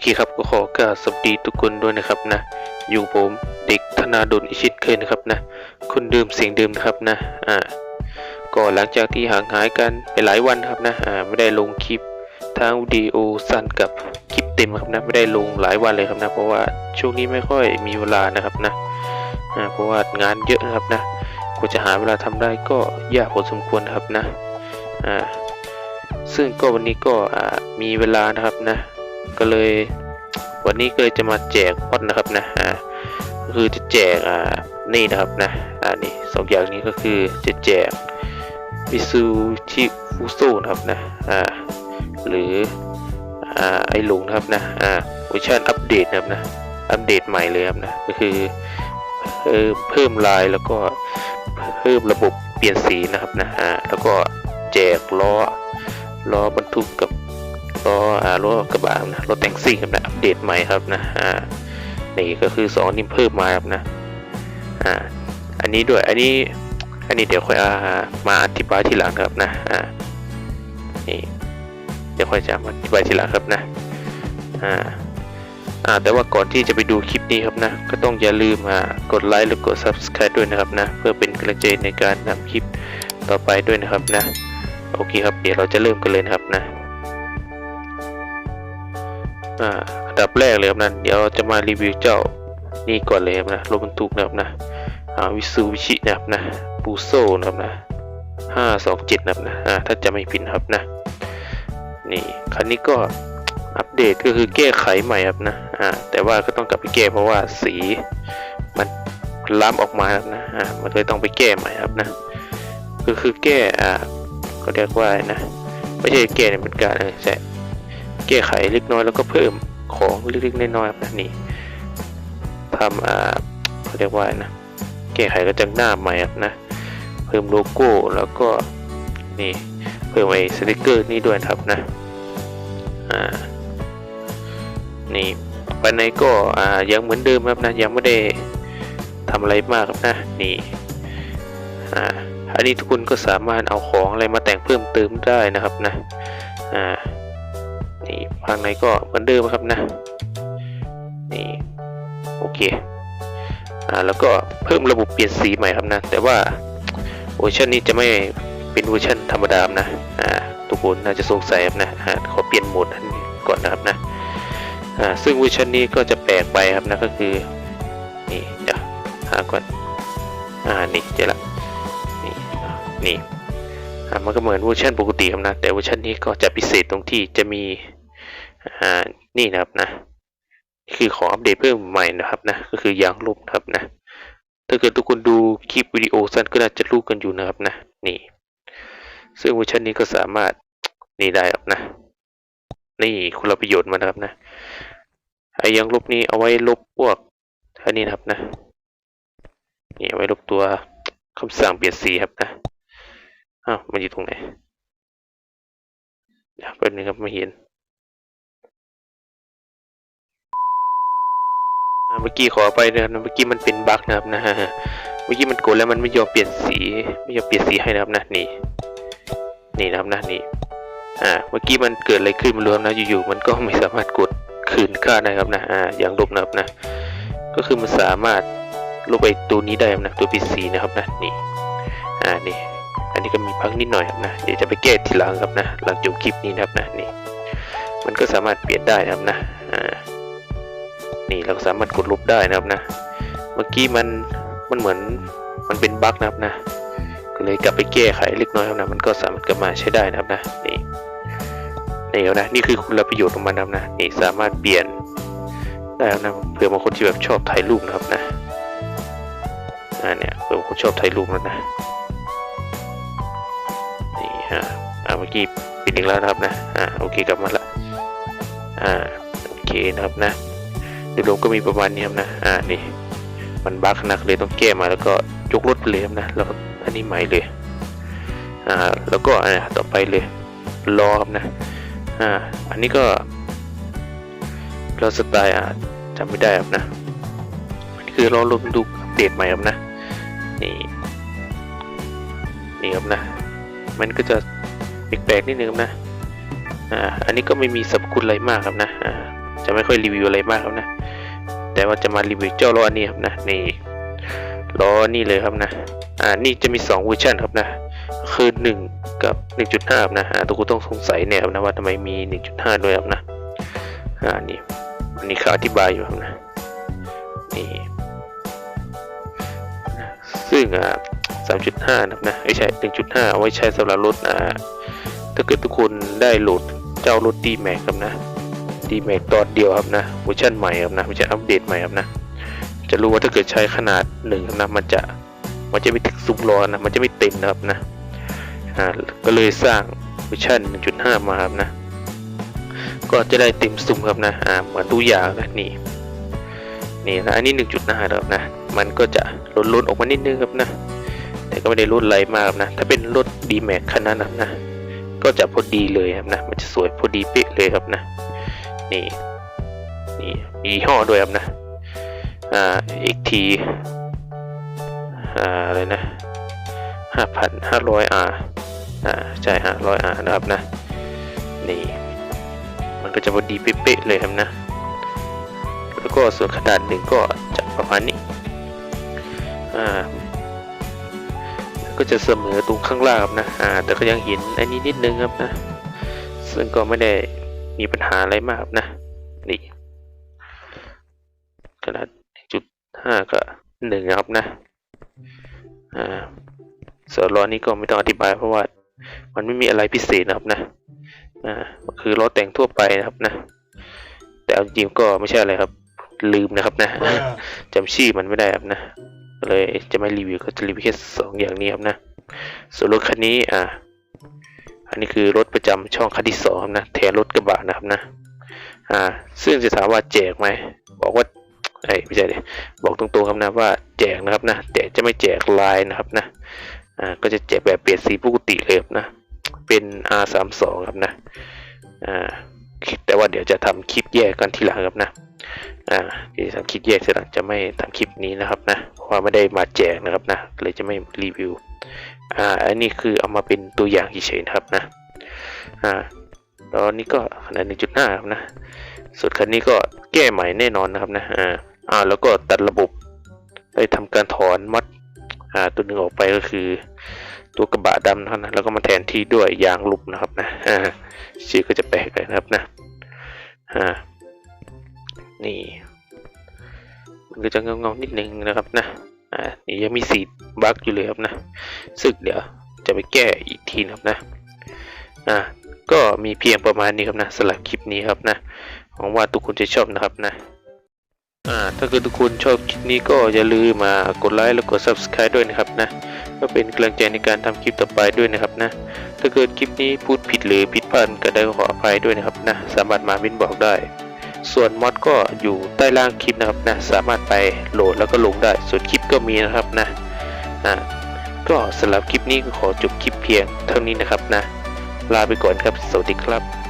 เคครับก็ขอกราบสวัสดีทุกคนด้วยนะครับนะ อยู่ผมเด็กธนาดลอิชิตเคยนะครับนะคนเดิมเสียงเดิมนะครับนะอ่าก็หลังจากที่ห่างหายกันไปหลายวันครับนะอ่าไม่ได้ลงคลิปทั้งวิดีโอสั้นกับคลิปเต็มครับนะไม่ได้ลงหลายวันเลยครับนะเพราะว่าช่วงนี้ไม่ค่อยมีเวลานะครับนะอ่าเพราะว่างานเยอะนะครับนะกว่าจะหาเวลาทำได้ก็ยากพอสมควรครับนะอ่าซึ่งก็วันนี้ก็อ่ามีเวลานะครับนะ ก็เลย วันนี้ก็เลยจะมาแจกพอดนะครับนะอ่าก็คือจะแจกอ่านี่นะครับนะอ่านี่สองอย่างนี้ก็คือจะแจกมิซูชิฟูโซนะครับนะอ่าหรืออ่าไอหลงนะครับนะอ่าเวอร์ชันอัปเดตนะครับนะอัปเดตใหม่เลยครับนะก็คือเออเพิ่มลายแล้วก็เพิ่มระบบเปลี่ยนสีนะครับนะอ่าแล้วก็แจกล้อล้อบรรทุกกับ ก็อ่ารถกระบะนะรถแต่งซิ่งครับนะอัปเดตใหม่ครับนะนี่ก็คือสองนี่เพิ่มมาครับนะอ่าอันนี้ด้วยอันนี้อันนี้เดี๋ยวค่อยมาอธิบายทีหลังครับนะอ่านี่เดี๋ยวค่อยจะมาอธิบายทีหลังครับนะอ่าอ่าแต่ว่าก่อนที่จะไปดูคลิปนี้ครับนะก็ต้องอย่าลืมอ่ากดไลค์และกด subscribe ด้วยนะครับนะเพื่อเป็นกำลังใจในการนำคลิปต่อไปด้วยนะครับนะโอเคครับเดี๋ยวเราจะเริ่มกันเลยนะครับนะ อ่าอันดับแรกเลยครับนะเดี๋ยวจะมารีวิวเจ้านี่ก่อนเลยครับนะรถบรรทุกนะครับนะอ่าวิซูวิชินะครับนะปูโซนะครับนะห้าสองเจ็ดนะครับนะอ่าถ้าจะไม่ผิดครับนะนี่คันนี้ก็อัปเดตก็คือแก้ไขใหม่ครับนะอ่าแต่ว่าก็ต้องกลับไปแก้เพราะว่าสีมันล้ำออกมาครับนะอ่ามันเลยต้องไปแก้ใหม่ครับนะก็คือแก้อ่าเขาเรียกว่านะไม่ใช่แก้ในเป็นการเออใช่ แก้ไขเล็กน้อยแล้วก็เพิ่มของเล็กๆน้อยๆแบบนี้ทำอ่าเขาเรียกว่านะแก้ไขกระจังหน้าใหม่นะเพิ่มโลโก้แล้วก็นี่เพิ่มไอ้สติกเกอร์นี่ด้วยครับนะอ่านี่ภายในก็อ่ายังเหมือนเดิมครับนะยังไม่ได้ทำอะไรมากครับนะนี่อ่าอันนี้ทุกคนก็สามารถเอาของอะไรมาแต่งเพิ่มเติมได้นะครับนะอ่า นี่ภายในก็เหมือนเดิมครับนะนี่โอเคอ่าแล้วก็เพิ่มระบบเปลี่ยนสีใหม่ครับนะ แต่ว่าเวอร์ชันนี้จะไม่เป็นเวอร์ชันธรรมดานะอ่าทุกคนน่าจะสงสัยครับนะอ่าขอเปลี่ยนโหมดนี้ก่อนนะครับนะอ่าซึ่งเวอร์ชันนี้ก็จะแปลกไปครับนะก็คือนี่เดี๋ยวหาก่อนอ่านี่เจอละนี่นี่มันก็เหมือนเวอร์ชันปกติครับนะแต่เวอร์ชันนี้ก็จะพิเศษตรงที่จะมี อ่านี่นะครับนะคือขออัปเดตเพิ่มใหม่นะครับนะก็คือยางลบนะครับนะถ้าเกิดทุกคนดูคลิปวิดีโอสั้นก็น่าจะรู้กันอยู่นะครับนะนี่ซึ่งเวอร์ชันนี้ก็สามารถนี่ได้ครับนะนี่คุณประโยชน์มันนะครับนะไอ้ยางลบนี้เอาไว้ลบพวกอันนี้นะครับนะนี่เอาไว้ลบตัวคำสั่งเปลี่ยนสีครับนะอ้าวมันอยู่ตรงไหนเดี๋ยวแป๊บนึงครับไม่เห็นอ่าเมื่อกี้ขอไปนะครับเมื่อกี้มันเป็นบั๊กนะครับนะฮะเมื่อกี้มันกดแล้วมันไม่ยอมเปลี่ยนสีไม่ยอมเปลี่ยนสีให้นะครับนะนี่นี่นะครับนะนี่อ่าเมื่อกี้มันเกิดอะไรขึ้นไม่รู้นะอยู่ๆมันก็ไม่สามารถกดคืนค่าได้ครับนะอ่าอย่างลบนะครับนะ ก็คือมันสามารถลบไปตัวนี้ได้ครับนะตัวปีสีนะครับนะนี่อ่านี่อันนี้ก็มีพักนิดหน่อยครับนะเดี๋ยวจะไปแก้ทีหลังครับนะหลังจบคลิปนี้นะครับนะนี่มันก็สามารถเปลี่ยนได้นะครับนะ นี่เราสามารถกดลบได้นะครับนะ เมื่อกี้มันมันเหมือนมันเป็นบั๊กนะครับนะก็เลยกลับไปแก้ไขเล็กน้อยครับนะมันก็สามารถกลับมาใช้ได้นะครับนะนี่นี่ครับนะ นี่คือคุณประโยชน์ของมันนะครับนะนี่สามารถเปลี่ยนได้ครับนะเผื่อบางคนที่แบบชอบถ่ายรูปนะครับนะอ่าเนี่ยเผื่อบางคนชอบถ่ายรูปนะนะนี่ฮะอ่าเมื่อกี้ปิดอีกแล้วนะครับนะอ่าโอเคกลับมาละอ่าโอเคนะครับนะ โดยรวมก็มีประมาณนี้ครับนะอ่านี่มันบั๊กนะเลยต้องแก้มาแล้วก็ยกรถไปเลยครับนะแล้วอันนี้ใหม่เลยอ่าแล้วก็อ่าต่อไปเลยล้อครับนะอ่าอันนี้ก็ล้อสไตล์อ่าจำไม่ได้ครับนะอันนี้คือล้อรถบรรทุกอัปเดตใหม่ครับนะนี่นี่ครับนะมันก็จะแปลกๆนิดนึงครับนะอ่าอันนี้ก็ไม่มีสรรพคุณอะไรมากครับนะอ่า จะไม่ค่อยรีวิวอะไรมากครับนะ แต่ว่าจะมารีวิวเจ้าล้อนี้ครับนะนี่ล้อนี่เลยครับนะอ่านี่จะมี2เวอร์ชันครับนะคือ 1 กับ 1.5ครับนะอ่าทุกคนต้องสงสัยเนี่ยครับนะว่าทำไมมี 1.5 ด้วยครับนะอ่านี่อันนี้เขาอธิบายอยู่ครับนะนี่ซึ่งอ่า3.5นะครับนะไม่ใช่ 1.5 เอาไว้ใช้สำหรับรถอ่าถ้าเกิดทุกคนได้โหลดเจ้ารถดีแม็กครับนะ ดีแมกตอนเดียวครับนะเวอร์ชันใหม่ครับนะไม่ใช่อัปเดตใหม่ครับนะ จะรู้ว่าถ้าเกิดใช้ขนาดหนึ่งนะมันจะมันจะไม่ถึงซุ้มล้อนะมันจะไม่เต็มนะครับนะอ่าก็เลยสร้างเวอร์ชัน1.5 มาครับนะ ก็จะได้เต็มซุ้มครับนะอ่าเหมือนตัวอย่างนะนี่นี่นะอันนี้ 1.5ครับนะ มันก็จะลดลดออกมานิดนึงครับนะ แต่ก็ไม่ได้ลดอะไรมากนะ ถ้าเป็นรถดีแม็กคันนั้นนะ ก็จะพอดีเลยครับนะ มันจะสวยพอดีเป๊ะเลยครับนะ นี่นี่มียี่ห้อด้วยครับนะอ่าอีกทีอ่าอะไรนะห้าพันห้าร้อยอาอ่าใช่ห้าร้อยอานะครับนะนี่มันก็จะพอดีเป๊ะเลยครับนะแล้วก็ส่วนขนาดหนึ่งก็จะประมาณนี้อ่าก็จะเสมอตรงข้างล่างครับนะอ่าแต่ก็ยังเห็นอันนี้นิดนึงครับนะซึ่งก็ไม่ได้ มีปัญหาอะไรมากครับนะ นี่ขนาดจุดห้าก็หนึ่งครับนะอ่าส่วนล้อนี้ก็ไม่ต้องอธิบายเพราะว่ามันไม่มีอะไรพิเศษนะครับนะอ่าคือล้อแต่งทั่วไปนะครับนะ แต่เอาจริงๆก็ไม่ใช่อะไรครับ ลืมนะครับนะจำชื่อมันไม่ได้ครับนะก็เลยจะไม่รีวิวก็จะรีวิวแค่สองอย่างนี้ครับนะ ส่วนรถคันนี้อ่า อันนี้คือรถประจำช่องคันที่สองครับนะแทนรถกระบะนะครับนะอ่าซึ่งจะถามว่าแจกไหมบอกว่าไอ้ไม่ใช่เลยบอกตรงๆครับนะว่าแจกนะครับนะแต่จะไม่แจกลายนะครับนะอ่าก็จะแจกแบบเปลี่ยนสีปกติเลยนะเป็น R32 ครับนะอ่าแต่ว่าเดี๋ยวจะทำคลิปแยกกันทีหลังครับนะอ่าเดี๋ยวจะทำคลิปแยกทีหลังจะไม่ทำคลิปนี้นะครับนะเพราะว่าไม่ได้มาแจกนะครับนะเลยจะไม่รีวิว อ่าอันนี้คือเอามาเป็นตัวอย่างเฉยๆนะครับนะอ่าแล้วนี่ก็ขนาด1.5ครับนะส่วนคันนี้ก็แก้ใหม่แน่นอนนะครับนะอ่าอ่าแล้วก็ตัดระบบได้ทำการถอนมัดอ่าตัวหนึ่งออกไปก็คือ ตัวกระบะดำนะครับนะแล้วก็มาแทนที่ด้วยยางลุบนะครับนะอ่าชื่อก็จะแปลกเลยนะครับนะอ่านี่มันก็จะเงาเงาๆนิดนึงนะครับนะอ่า นี่ยังมีสีบั๊กอยู่เลยครับนะซึ่งเดี๋ยวจะไปแก้อีกทีนะครับนะอ่าก็มีเพียงประมาณนี้ครับนะสำหรับคลิปนี้ครับนะหวังว่าทุกคนจะชอบนะครับนะอ่าถ้าเกิดทุกคนชอบคลิปนี้ก็อย่าลืมมากดไลค์แล้วกด subscribe ด้วยนะครับนะเพื่อเป็นกำลังใจในการทำคลิปต่อไปด้วยนะครับนะถ้าเกิดคลิปนี้พูดผิดหรือผิดพลาดก็ได้ขออภัยด้วยนะครับนะสามารถมาบินบอกได้ ส่วนมอดก็อยู่ใต้ล่างคลิปนะครับนะสามารถไปโหลดแล้วก็ลงได้ ส่วนคลิปก็มีนะครับนะนะก็สำหรับคลิปนี้ก็ขอจบคลิปเพียงเท่านี้นะครับนะลาไปก่อนครับสวัสดีครับ